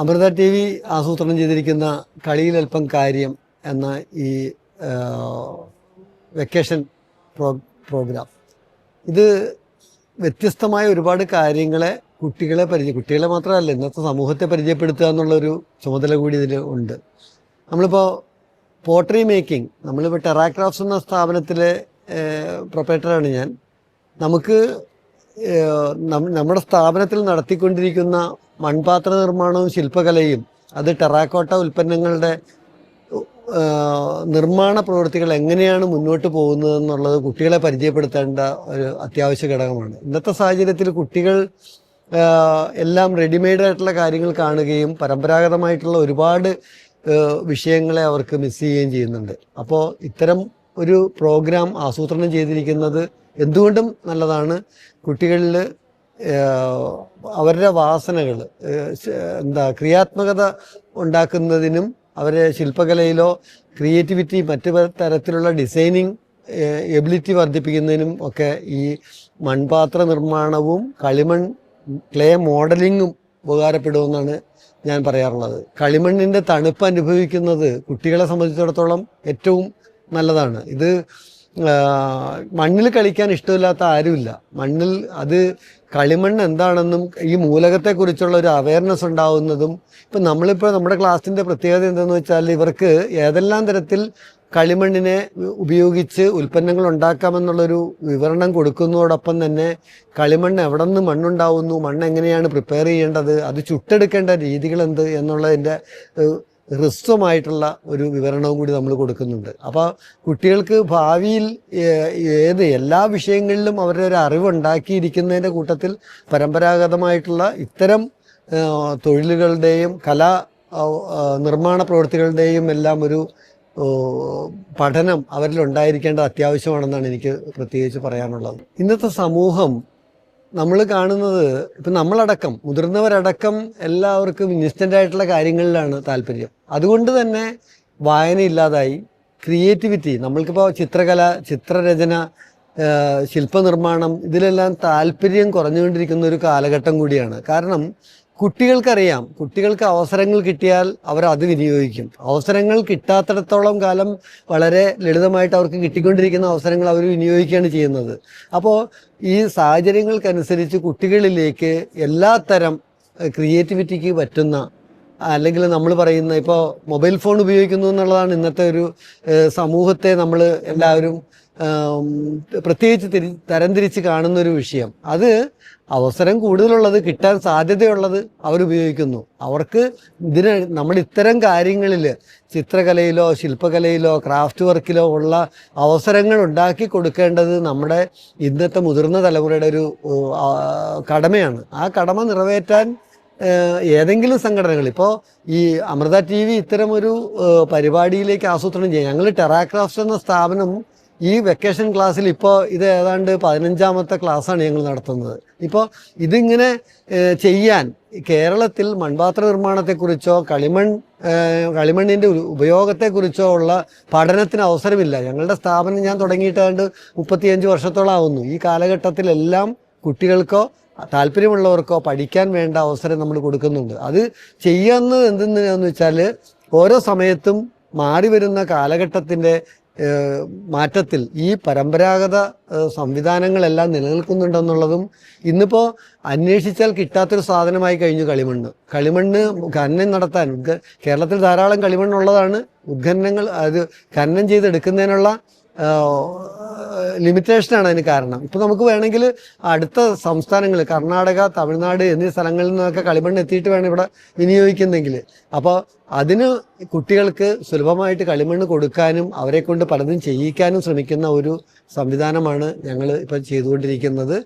Amrita T V ആസൂത്രണം ചെയ്തിരിക്കുന്ന കളിയിലൽപ്പം കാര്യം എന്ന ഈ വെക്കേഷൻ പ്രോ പ്രോഗ്രാം. ഇത് വ്യത്യസ്തമായ ഒരുപാട് കാര്യങ്ങളെ കുട്ടികളെ പരിചയം കുട്ടികളെ മാത്രമല്ല ഇന്നത്തെ സമൂഹത്തെ പരിചയപ്പെടുത്തുക എന്നുള്ളൊരു ചുമതല കൂടി ഇതിൽ ഉണ്ട്. നമ്മളിപ്പോൾ പോട്ടറി മേക്കിംഗ് നമ്മളിപ്പോൾ ടെറാക്രാഫ്റ്റ്സ് എന്ന സ്ഥാപനത്തിലെ പ്രൊപ്പറേറ്ററാണ് ഞാൻ. നമുക്ക് നമ്മുടെ സ്ഥാപനത്തിൽ നടത്തിക്കൊണ്ടിരിക്കുന്ന മൺപാത്ര നിർമ്മാണവും ശില്പകലയും അത് ടെറാക്കോട്ട ഉൽപ്പന്നങ്ങളുടെ നിർമ്മാണ പ്രവൃത്തികൾ എങ്ങനെയാണ് മുന്നോട്ട് പോകുന്നത് എന്നുള്ളത് കുട്ടികളെ പരിചയപ്പെടുത്തേണ്ട ഒരു അത്യാവശ്യ ഘടകമാണ്. ഇന്നത്തെ സാഹചര്യത്തിൽ കുട്ടികൾ എല്ലാം റെഡിമെയ്ഡ് ആയിട്ടുള്ള കാര്യങ്ങൾ കാണുകയും പരമ്പരാഗതമായിട്ടുള്ള ഒരുപാട് വിഷയങ്ങളെ അവർക്ക് മിസ് ചെയ്യുകയും ചെയ്യുന്നുണ്ട്. അപ്പോൾ ഇത്തരം ഒരു പ്രോഗ്രാം ആസൂത്രണം ചെയ്തിരിക്കുന്നത് എന്തുകൊണ്ടും നല്ലതാണ്. കുട്ടികളിൽ അവരുടെ വാസനകൾ എന്താ ക്രിയാത്മകത ഉണ്ടാക്കുന്നതിനും അവരെ ശില്പകലയിലോ ക്രിയേറ്റിവിറ്റി മറ്റു തരത്തിലുള്ള ഡിസൈനിങ് എബിലിറ്റി വർദ്ധിപ്പിക്കുന്നതിനും ഒക്കെ ഈ മൺപാത്ര നിർമ്മാണവും കളിമൺ ക്ലേ മോഡലിങ്ങും ഉപകാരപ്പെടുമെന്നാണ് ഞാൻ പറയാറുള്ളത്. കളിമണ്ണിന്റെ തണുപ്പ് അനുഭവിക്കുന്നത് കുട്ടികളെ സംബന്ധിച്ചിടത്തോളം ഏറ്റവും നല്ലതാണ്. ഇത് മണ്ണിൽ കളിക്കാൻ ഇഷ്ടമില്ലാത്ത ആരുമില്ല. മണ്ണിൽ അത് കളിമണ്ണ് എന്താണെന്നും ഈ മൂലകത്തെക്കുറിച്ചുള്ള ഒരു അവയർനെസ് ഉണ്ടാവുന്നതും ഇപ്പം നമ്മളിപ്പോൾ നമ്മുടെ ക്ലാസ്സിന്റെ പ്രത്യേകത എന്തെന്ന് വെച്ചാൽ ഇവർക്ക് ഏതെല്ലാം തരത്തിൽ കളിമണ്ണിനെ ഉപയോഗിച്ച് ഉൽപ്പന്നങ്ങൾ ഉണ്ടാക്കാമെന്നുള്ളൊരു വിവരണം കൊടുക്കുന്നതോടൊപ്പം തന്നെ കളിമണ്ണ് എവിടെ നിന്ന് മണ്ണുണ്ടാവുന്നു മണ്ണ് എങ്ങനെയാണ് പ്രിപ്പയർ ചെയ്യേണ്ടത് അത് ചുട്ടെടുക്കേണ്ട രീതികൾ എന്ത് എന്നുള്ളതിന്റെ ഹ്രസ്വമായിട്ടുള്ള ഒരു വിവരണവും കൂടി നമ്മൾ കൊടുക്കുന്നുണ്ട്. അപ്പോൾ കുട്ടികൾക്ക് ഭാവിയിൽ ഏത് എല്ലാ വിഷയങ്ങളിലും അവരുടെ ഒരു അറിവുണ്ടാക്കിയിരിക്കുന്നതിന്റെ കൂട്ടത്തിൽ പരമ്പരാഗതമായിട്ടുള്ള ഇത്തരം തൊഴിലുകളുടെയും കലാ നിർമ്മാണ പ്രവൃത്തികളുടെയും എല്ലാം ഒരു പഠനം അവരിൽ ഉണ്ടായിരിക്കേണ്ടത് അത്യാവശ്യമാണെന്നാണ് എനിക്ക് പ്രത്യേകിച്ച് പറയാനുള്ളത്. ഇന്നത്തെ സമൂഹം നമ്മൾ കാണുന്നത് ഇപ്പം നമ്മളടക്കം മുതിർന്നവരടക്കം എല്ലാവർക്കും ഇൻസ്റ്റന്റ് ആയിട്ടുള്ള കാര്യങ്ങളിലാണ് താല്പര്യം. അതുകൊണ്ട് തന്നെ വായന ഇല്ലാതായി ക്രിയേറ്റിവിറ്റി നമ്മൾക്കിപ്പോൾ ചിത്രകല ചിത്രരചന ശില്പനിർമ്മാണം ഇതിലെല്ലാം താല്പര്യം കുറഞ്ഞുകൊണ്ടിരിക്കുന്ന ഒരു കാലഘട്ടം കൂടിയാണ്. കാരണം കുട്ടികൾക്കറിയാം. കുട്ടികൾക്ക് അവസരങ്ങൾ കിട്ടിയാൽ അവർ അത് വിനിയോഗിക്കും. അവസരങ്ങൾ കിട്ടാത്തിടത്തോളം കാലം വളരെ ലളിതമായിട്ട് അവർക്ക് കിട്ടിക്കൊണ്ടിരിക്കുന്ന അവസരങ്ങൾ അവർ വിനിയോഗിക്കുകയാണ് ചെയ്യുന്നത്. അപ്പോൾ ഈ സാഹചര്യങ്ങൾക്കനുസരിച്ച് കുട്ടികളിലേക്ക് എല്ലാ തരം ക്രിയേറ്റിവിറ്റിക്ക് പറ്റുന്ന അല്ലെങ്കിൽ നമ്മൾ പറയുന്ന ഇപ്പോൾ മൊബൈൽ ഫോൺ ഉപയോഗിക്കുന്നു എന്നുള്ളതാണ് ഇന്നത്തെ ഒരു സമൂഹത്തെ നമ്മൾ എല്ലാവരും പ്രത്യേകിച്ച് തിരി തരംതിരിച്ച് കാണുന്ന ഒരു വിഷയം. അത് അവസരം കൂടുതലുള്ളത് കിട്ടാൻ സാധ്യതയുള്ളത് അവരുപയോഗിക്കുന്നു അവർക്ക് ഇതിന് നമ്മൾ ഇത്തരം കാര്യങ്ങളിൽ ചിത്രകലയിലോ ശില്പകലയിലോ ക്രാഫ്റ്റ് വർക്കിലോ ഉള്ള അവസരങ്ങൾ ഉണ്ടാക്കി കൊടുക്കേണ്ടത് നമ്മുടെ ഇന്നത്തെ മുതിർന്ന തലമുറയുടെ ഒരു കടമയാണ്. ആ കടമ നിറവേറ്റാൻ ഏതെങ്കിലും സംഘടനകൾ ഇപ്പോൾ ഈ അമൃത ടി വി ഇത്തരമൊരു പരിപാടിയിലേക്ക് ആസൂത്രണം ചെയ്യാം ഞങ്ങൾ ടെറാക്രാഫ്റ്റ് എന്ന സ്ഥാപനം ഈ വെക്കേഷൻ ക്ലാസ്സിൽ ഇപ്പോൾ ഇത് ഏതാണ്ട് പതിനഞ്ചാമത്തെ ക്ലാസ്സാണ് ഞങ്ങൾ നടത്തുന്നത്. ഇപ്പോൾ ഇതിങ്ങനെ ചെയ്യാൻ കേരളത്തിൽ മൺപാത്ര നിർമ്മാണത്തെക്കുറിച്ചോ കളിമൺ കളിമണ്ണിന്റെ ഉപയോഗത്തെക്കുറിച്ചോ ഉള്ള പഠനത്തിന് അവസരമില്ല. ഞങ്ങളുടെ സ്ഥാപനം ഞാൻ തുടങ്ങിയിട്ട് ഏതാണ്ട് മുപ്പത്തിയഞ്ച് വർഷത്തോളം ആവുന്നു. ഈ കാലഘട്ടത്തിലെല്ലാം കുട്ടികൾക്കോ താല്പര്യമുള്ളവർക്കോ പഠിക്കാൻ വേണ്ട അവസരം നമ്മൾ കൊടുക്കുന്നുണ്ട്. അത് ചെയ്യുന്നത് എന്തെന്ന് വെച്ചാൽ ഓരോ സമയത്തും മാറി വരുന്ന കാലഘട്ടത്തിന്റെ മാറ്റത്തിൽ ഈ പരമ്പരാഗത സംവിധാനങ്ങളെല്ലാം നിലനിൽക്കുന്നുണ്ടെന്നുള്ളതും ഇന്നിപ്പോൾ അന്വേഷിച്ചാൽ കിട്ടാത്തൊരു സാധനമായി കഴിഞ്ഞു കളിമണ്ണ്. കളിമണ്ണ് ഖനനം നടത്താൻ കേരളത്തിൽ ധാരാളം കളിമണ്ണുള്ളതാണ്. ഉദ്ഖനനങ്ങൾ അത് ഖനനം ചെയ്തെടുക്കുന്നതിനുള്ള ലിമിറ്റേഷനാണ് അതിന് കാരണം. ഇപ്പം നമുക്ക് വേണമെങ്കിൽ അടുത്ത സംസ്ഥാനങ്ങൾ കർണാടക തമിഴ്നാട് എന്നീ സ്ഥലങ്ങളിൽ നിന്നൊക്കെ കളിമണ്ണ് എത്തിയിട്ട് വേണം ഇവിടെ വിനിയോഗിക്കുന്നെങ്കിൽ. അപ്പോൾ അതിന് കുട്ടികൾക്ക് സുലഭമായിട്ട് കളിമണ്ണ് കൊടുക്കാനും അവരെ കൊണ്ട് പലതും ചെയ്യിക്കാനും ശ്രമിക്കുന്ന ഒരു സംവിധാനമാണ് ഞങ്ങൾ ഇപ്പം ചെയ്തുകൊണ്ടിരിക്കുന്നത്.